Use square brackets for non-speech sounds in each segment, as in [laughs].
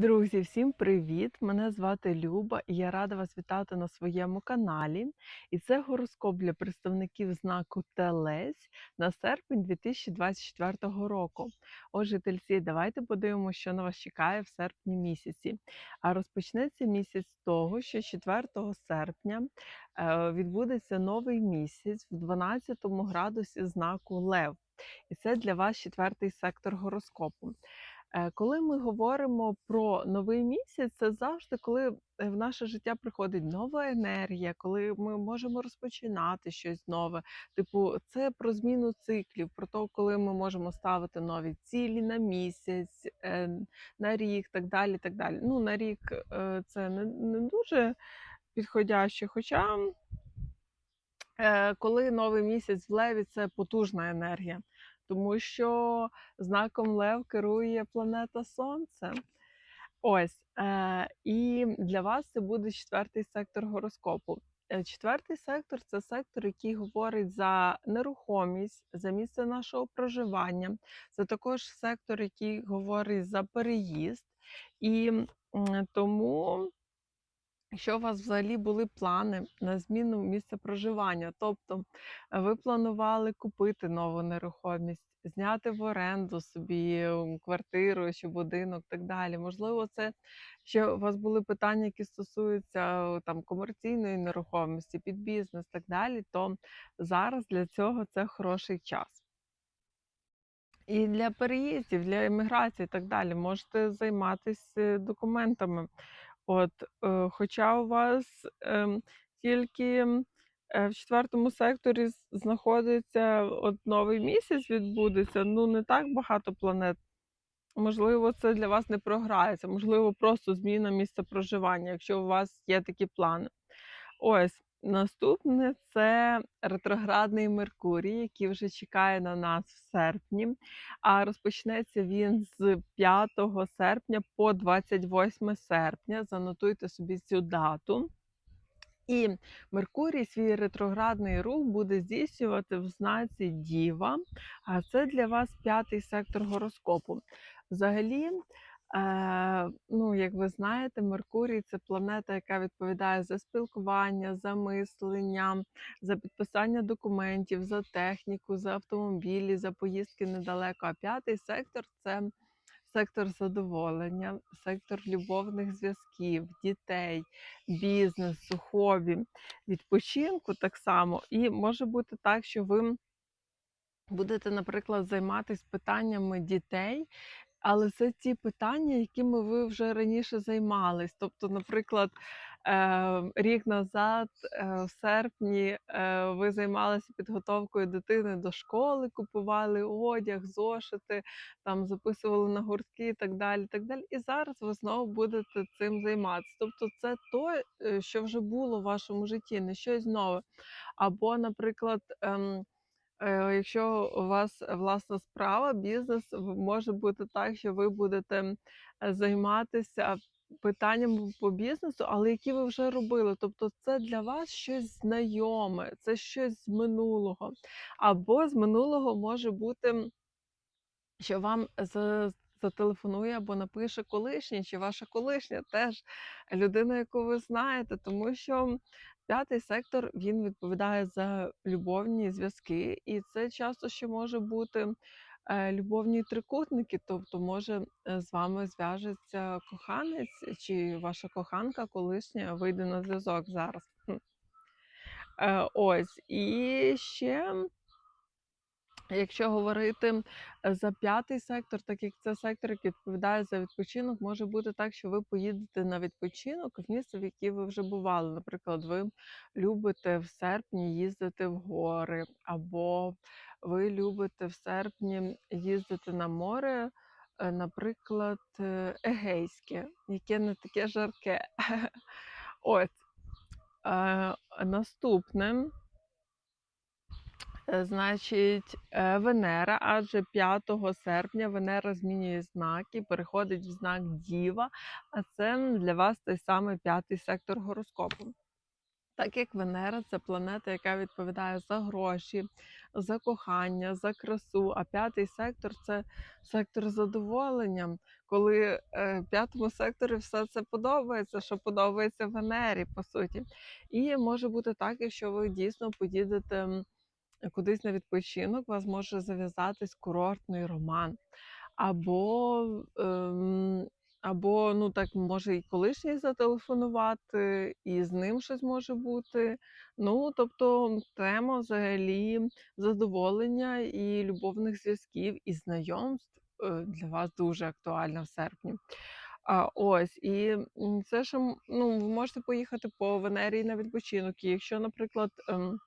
Друзі, всім привіт! Мене звати Люба, і я рада вас вітати на своєму каналі. І це гороскоп для представників знаку Телець на серпень 2024 року. Отже, тельці, давайте подивимося, що на вас чекає в серпні місяці. А розпочнеться місяць з того, що 4 серпня е, відбудеться новий місяць в 12 градусі знаку Лев. І це для вас четвертий сектор гороскопу. Е, Коли ми говоримо про новий місяць, це завжди коли е, в наше життя приходить нова енергія, коли ми можемо розпочинати щось нове. Типу, це про зміну циклів, про те, коли ми можемо ставити нові цілі на місяць, е, на рік, так далі. так далі. Ну, на рік це не, не дуже підходяще, хоча. Коли новий місяць в леві це потужна енергія, тому що знаком Лев керує планета Сонце. Ось е, і для вас це буде четвертий сектор гороскопу. Е, Четвертий сектор це сектор, який говорить за нерухомість, за місце нашого проживання. Це також сектор, який говорить за переїзд, і тому Якщо у вас взагалі були плани на зміну місця проживання, тобто е, ви планували купити нову нерухомість, зняти в оренду собі квартиру чи будинок, так далі. Можливо, це ще у вас були питання, які стосуються е, там комерційної нерухомості, під бізнес, так далі. То зараз для цього це хороший час. І для переїздів, для еміграції, і так далі, можете займатися документами. От, е, хоча у вас ем, тільки е, в четвертому секторі знаходиться от новий місяць відбудеться, ну не так багато планет. Можливо, це для вас не програється, можливо, просто зміна місця проживання, якщо у вас є такі плани. Ось наступне це ретроградний Меркурій, який вже чекає на нас в серпні. А розпочнеться він з 5 серпня по 28 серпня. Занотуйте собі цю дату. І Меркурій свій ретроградний рух буде здійснювати в знаці Діва. А це для вас п'ятий сектор гороскопу. Взагалі, ну, як ви знаєте, Меркурій це планета, яка відповідає за спілкування, за мислення, за підписання документів, за техніку, за автомобілі, за поїздки недалеко. А п'ятий сектор це сектор задоволення, сектор любовних зв'язків, дітей, бізнесу, хобі, відпочинку так само. І може бути так, що ви будете, наприклад, займатися питаннями дітей. Але це ті питання, якими ви вже раніше займались. Тобто, наприклад, е, рік назад, е, в серпні, е, ви займалися підготовкою дитини до школи, купували одяг, зошити, там записували на гуртки і так далі. так далі. І зараз ви знову будете цим займатися. Тобто, це то, е, що вже було в вашому житті, не щось нове. Або, наприклад, ем, якщо у вас власна справа, бізнес, може бути так, що ви будете, е, займатися питаннями по бізнесу, але які ви вже робили. Тобто це для вас щось знайоме, це щось з минулого. Або з минулого може бути, що вам за зателефонує або напише колишній, чи ваша колишня теж людина, яку ви знаєте, тому що П'ятий сектор він відповідає за любовні зв'язки, і це часто ще може бути е, любовні трикутники, тобто може е, з вами зв'яжеться коханець чи ваша коханка колишня вийде на зв'язок зараз. Е, ось і ще. Якщо говорити е, за п'ятий сектор, так як це сектор, який відповідає за відпочинок, може бути так, що ви поїдете на відпочинок в місце, в яке ви вже бували. Наприклад, ви любите в серпні їздити в гори, або ви любите в серпні їздити на море, е, наприклад, е, Егейське, яке не таке жарке. [laughs] Е, наступне. Е, Значить, е, Венера, адже 5 серпня Венера змінює знак і переходить в знак Діва, а це для вас той самий п'ятий сектор гороскопу. Так як Венера це планета, яка відповідає за гроші, за кохання, за красу, а п'ятий сектор це сектор задоволення, коли е, п'ятому секторі все це подобається, що подобається Венері, по суті. І може бути так, якщо ви дійсно поїдете кудись на відпочинок, вас може зав'язатись курортний роман. Або, ем, або ну так може і колишній зателефонувати, і з ним щось може бути. Ну, тобто тема взагалі задоволення і любовних зв'язків, і знайомств е, для вас дуже актуальна в серпні. А, ось, і це ж ну, ви можете поїхати по Венерії на відпочинок. І якщо, наприклад, ем,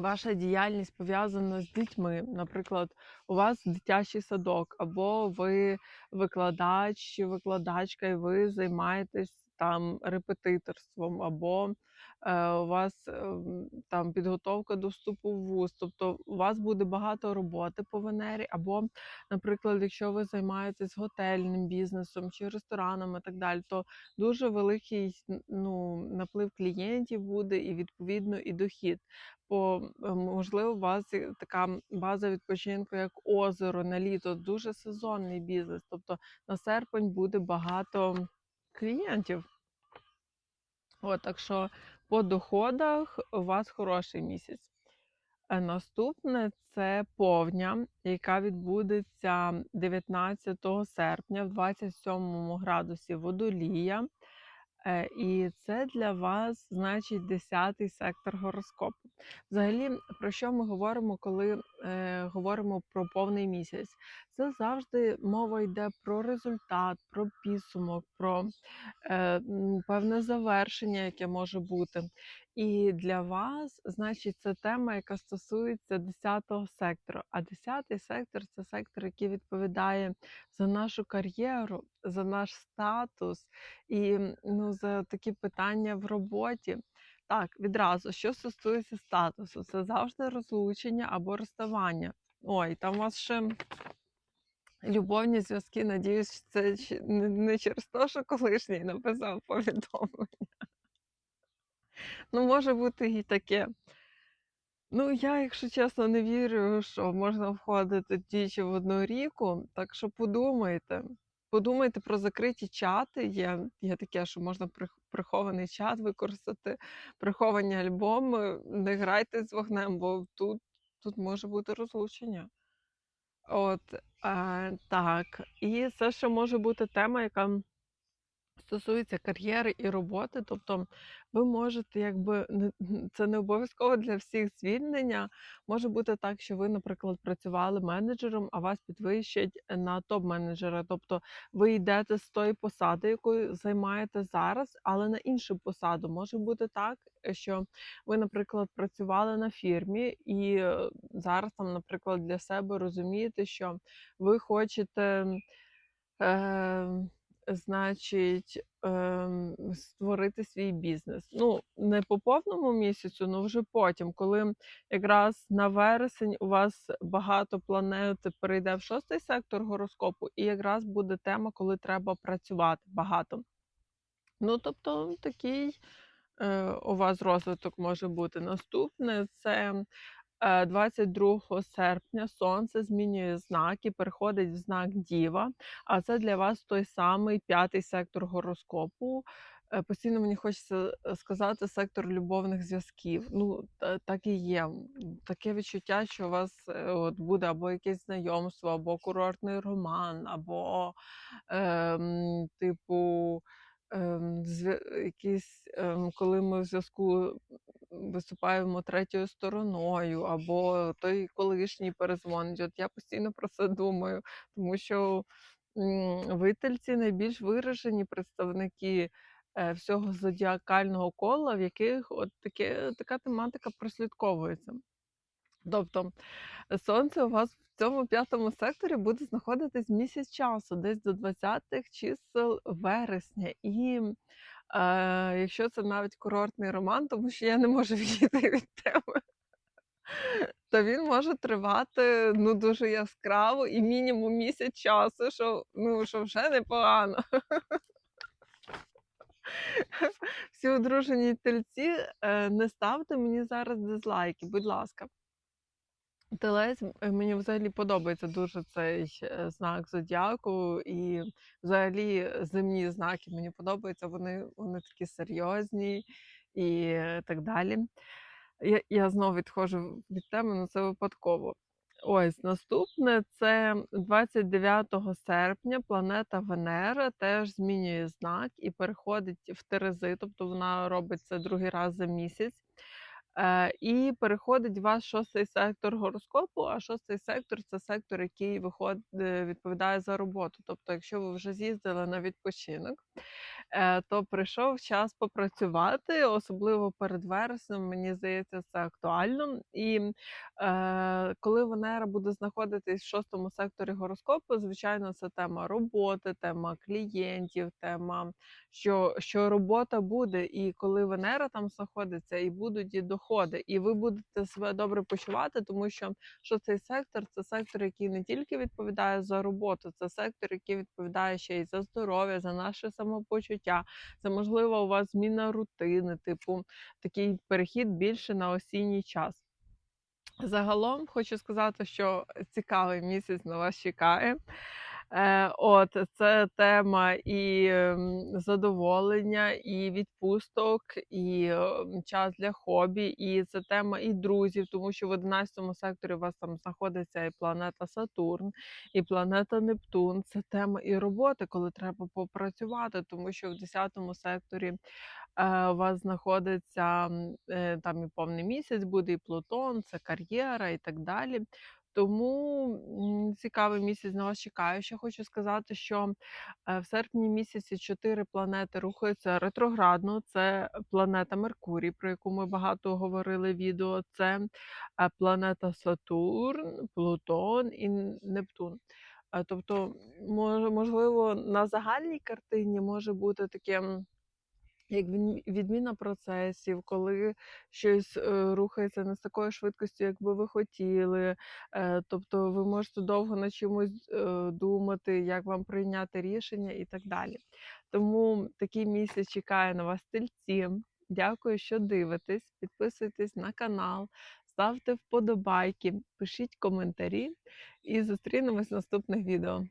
Ваша діяльність пов'язана з дітьми. Наприклад, у вас дитячий садок, або ви викладач викладачка, і ви займаєтесь там репетиторством, або у вас ем, там підготовка до вступу в вуз. Тобто у вас буде багато роботи по Венері, або, наприклад, якщо ви займаєтесь готельним бізнесом чи рестораном і так далі, то дуже великий ну, наплив клієнтів буде і відповідно і дохід. Бо, е, можливо, у вас така база відпочинку, як озеро на літо, дуже сезонний бізнес. Тобто на серпень буде багато клієнтів. От, так що по доходах у вас хороший місяць. Е, Наступне це повня, яка відбудеться 19 серпня в 27 градусі водолія. Е, І це для вас значить 10-й сектор гороскопу. Взагалі, про що ми говоримо, коли говоримо про повний місяць? Це завжди мова йде про результат, про підсумок, про е, певне завершення, яке може бути. І для вас, значить, це тема, яка стосується 10-го сектору. А 10-й сектор це сектор, який відповідає за нашу кар'єру, за наш статус і ну, за такі питання в роботі. Так, відразу, що стосується статусу, це завжди розлучення або розставання. Ой, там у вас ще любовні зв'язки, надіюсь, це не через те, що колишній написав повідомлення. Ну, може бути і таке. Ну, я, якщо чесно, не вірю, що можна входити двічі в одну ріку, так що подумайте. Подумайте про закриті чати. Є, є таке, що можна прих- прихований чат використати, приховані альбоми. Не грайте з вогнем, бо тут, тут може бути розлучення. От, е, так. І це ще може бути тема, яка стосується кар'єри і роботи, тобто ви можете, якби це не обов'язково для всіх звільнення. Може бути так, що ви, наприклад, працювали менеджером, а вас підвищать на топ-менеджера. Тобто ви йдете з тої посади, якою займаєте зараз, але на іншу посаду. Може бути так, що ви, наприклад, працювали на фірмі, і е, зараз там, наприклад, для себе розумієте, що ви хочете. Е, Значить, ем, створити свій бізнес. Ну, не по повному місяцю, але вже потім, коли якраз на вересень у вас багато планет перейде в шостий сектор гороскопу, і якраз буде тема, коли треба працювати багато. Ну, тобто, такий е, у вас розвиток може бути. Наступне це 22 серпня сонце змінює знак і переходить в знак Діва. А це для вас той самий п'ятий сектор гороскопу. Е, Постійно мені хочеться е, сказати сектор любовних зв'язків. Ну, так і є. Таке відчуття, що у вас е, от буде або якесь знайомство, або курортний роман, або ем, типу. Ем, якісь, ем, коли ми в зв'язку виступаємо третьою стороною, або той колишній перезвонить. От я постійно про це думаю, тому що м, ви тельці найбільш виражені представники е, всього зодіакального кола, в яких от таке, така тематика прослідковується. Тобто сонце у вас в цьому п'ятому секторі буде знаходитись місяць часу, десь до 20-х чисел вересня. І е, якщо це навіть курортний роман, тому що я не можу [laughs] відійти від теми, то він може тривати ну дуже яскраво і мінімум місяць часу, що ну що вже непогано. всі одружені тельці, е, не ставте мені зараз дизлайки, будь ласка. Телець, мені взагалі подобається дуже цей е, знак зодіаку, і взагалі земні знаки мені подобаються. Вони, вони такі серйозні і е, так далі. Я, я знову відходжу від теми, але це випадково. Ось наступне це 29 серпня планета Венера теж змінює знак і переходить в Терези, тобто вона робить це другий раз за місяць. Е, і переходить в ваш шостий сектор гороскопу. А шостий сектор це сектор, який виходить, відповідає за роботу. Тобто, якщо ви вже з'їздили на відпочинок, е, то прийшов час попрацювати, особливо перед вереснем. Мені здається, це актуально. І е, коли Венера буде знаходитись в шостому секторі гороскопу, звичайно, це тема роботи, тема клієнтів, тема що, що робота буде, і коли Венера там знаходиться, і будуть і доходи, і ви будете себе добре почувати, тому що що цей сектор це сектор, який не тільки відповідає за роботу, це сектор, який відповідає ще й за здоров'я, за наше самопочуття. Це можливо у вас зміна рутини, типу такий перехід більше на осінній час. Загалом хочу сказати, що цікавий місяць на вас чекає. Е, От це тема і ем, задоволення, і відпусток, і ем, час для хобі, і це тема і друзів, тому що в 11 секторі у вас там знаходиться і планета Сатурн, і планета Нептун. Це тема і роботи, коли треба попрацювати, тому що в 10 секторі е, у вас знаходиться е, там і повний місяць буде, і Плутон, це кар'єра і так далі. Тому цікавий місяць на вас чекає. Ще хочу сказати, що е, в серпні місяці чотири планети рухаються ретроградно. Це планета Меркурій, про яку ми багато говорили відео. Це е, планета Сатурн, Плутон і Нептун. Е, Тобто, можливо, на загальній картині може бути таке як відміна процесів, коли щось е, рухається не з такою швидкістю, як би ви хотіли. Е, тобто ви можете довго над чимось е, думати, як вам прийняти рішення і так далі. Тому такий місяць чекає на вас тельці. Дякую, що дивитесь. Підписуйтесь на канал, ставте вподобайки, пишіть коментарі і зустрінемось в наступних відео.